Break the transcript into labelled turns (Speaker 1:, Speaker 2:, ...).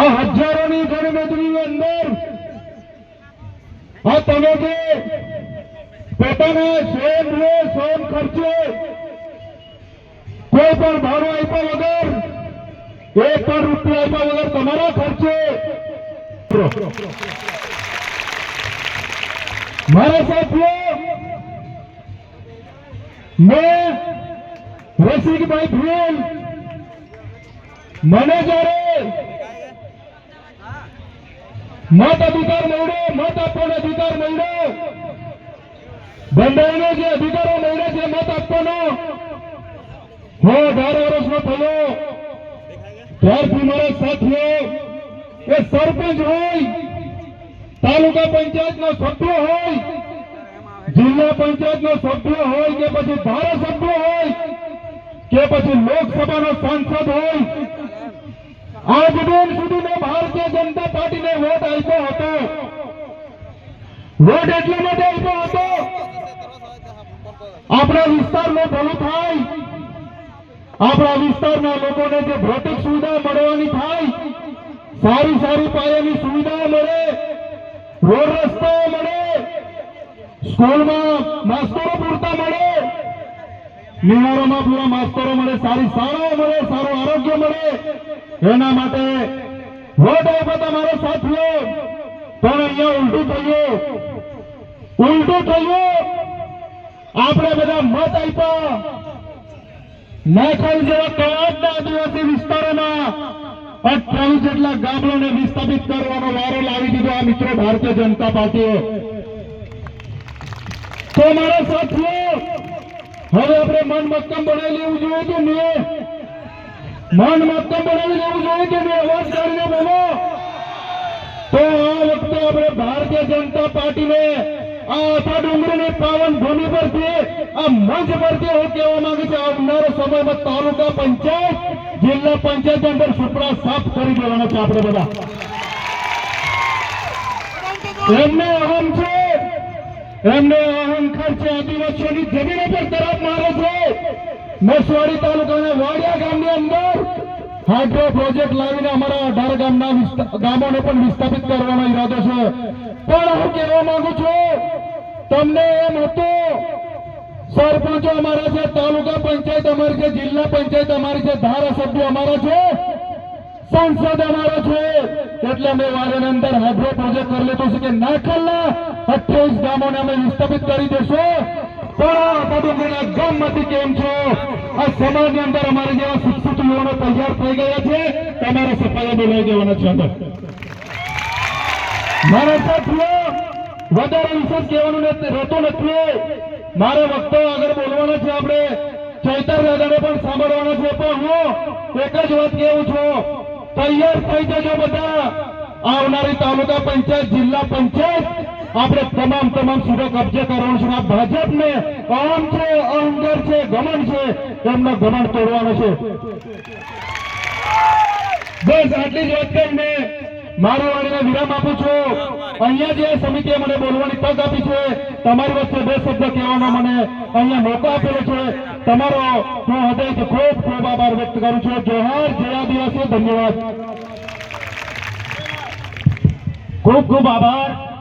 Speaker 1: આ હજારોની ગણતરીની અંદર આ તમે જે પોતાના સ્વયં સ્વયં ખર્ચે કોઈ પણ ભાડું આપ્યા વગર, એક પણ રૂપિયા આપ્યા વગર તમારા ખર્ચે. મારા સાથીઓ, મેં રસિકભાઈ ભૂલ મને જ્યારે મત અધિકાર મળ્યો મત આપવાનો અધિકાર મળ્યો બંધારણનો જે અધિકારો મળ્યો છે મત આપવાનો હું, અઢાર વર્ષનો થયો. ત્યારથી મારા સાથીઓ, એ સરપંચ હોય, તાલુકા પંચાયતનો સભ્ય હોય, જિલ્લા પંચાયતનો સભ્ય હોય, કે પછી ધારાસભ્ય હોય, કે પછી લોકસભાનો સાંસદ હોય આજ દિન સુધી મેં ભારતીય જનતા પાર્ટીને વોટ આપ્યો હતો. વોટ એટલા માટે આપ્યો હતો? આપણા વિસ્તારનું ભલું થાય. આપણા વિસ્તારના લોકોને જે ભૌતિક સુવિધા મળવાની થાય, સારી સારી પાયાની સુવિધા મળે, રોડ રસ્તાઓ મળે, સ્કૂલમાં માસ્તરો પૂરતા મળે નિવારોમાં પૂરા માસ્તરો મળે, સારી શાળાઓ મળે, સારું આરોગ્ય મળે. એના માટે વોટ આપ્યા તમારા સાથીઓ. પણ અહીંયા ઉલટું થયું ઉલટું થયું આપણે બધા મત આપ્યા. નાખલ જેવા કવાડના આદિવાસી વિસ્તારોમાં અઠ્યાવીસ જેટલા ગામડાને વિસ્થાપિત કરવાનો વારો લાવી દીધો આ મિત્રો ભારતીય જનતા પાર્ટીએ. તો મારા સાથીઓ હવે આપણે મન મક્કમ બનાવી લેવું જોઈએ કે મેં મન મક્કમ બનાવી લેવું જોઈએ કે મેં અવાજ કાઢીને બોલો. તો આ વખતે આપણે ભારતીય જનતા પાર્ટીને આ પાવન ભૂમિ પરથી, આ મંચ પરથી હું કહેવા માંગુ છું, આવનારો સમયમાં તાલુકા પંચાયત, જિલ્લા પંચાયત અંદર સુપડા સાફ કરી દેવાના છે આપણે બધા. એમને અહમ છે. એમને અહંકાર છે આદિવાસીઓની જમીન પર તરફ મારે છે નસવાડી તાલુકાના વાડિયા ગામની અંદર હાઇડ્રો પ્રોજેક્ટ લાવીને અમારા અઢાર ગામના ગામોને પણ વિસ્થાપિત કરવાનો ઈરાદો છે. પણ હું કહેવા માંગુ છું, તમને એમ હતું, સરપંચો અમારા છે, તાલુકા પંચાયત અમારી છે, જિલ્લા પંચાયત અમારી છે, ધારાસભ્યો અમારા છે, સંસદ અમારો છે. એટલે અમે વારેની અંદર હાઇડ્રો પ્રોજેક્ટ કરી લીધો છે કે નાખલના અઠ્યાવીસ ગામોને અમે વિસ્થાપિત કરી દેશું. પણ આ ગામમાંથી કેમ છો? આ સમાજની અંદર અમારા જેવા શિક્ષિત યુવાનો તૈયાર થઈ ગયા છે, તમારે સફાયા બોલાવી દેવાના છે અંદર. મારા સાથીઓ, વધારે વિશેષ કહેવાનું રહેતું નથી. મારે વખતો આગળ બોલવાના છે આપણે. ચૈતર દાદાને પણ સાંભળવાના છે. પણ હું એક જ વાત કહેવું છું. તૈયાર થઈ જજો બધા. આવનારી તાલુકા પંચાયત, જિલ્લા પંચાયત આપણે તમામ તમામ સીટો કબજે કરવાનું છે આ ભાજપને કામ છે અહંકાર છે, ગમન છે એમનો ગમન તોડવાનો છે. બસ આટલી જ વાત કરીને મારી વાણીને વિરામ આપું છું. અહીંયા જે સમિતિએ મને બોલવાની તક આપી છે, તમારી વચ્ચે બે શબ્દ કહેવાનો મને અહીંયા મોકો આપેલો છે. તમારો હું હૃદયથી ખૂબ ખૂબ આભાર વ્યક્ત કરું છું. જોહાર, જય દિવસે ધન્યવાદ.
Speaker 2: ખૂબ ખૂબ આભાર.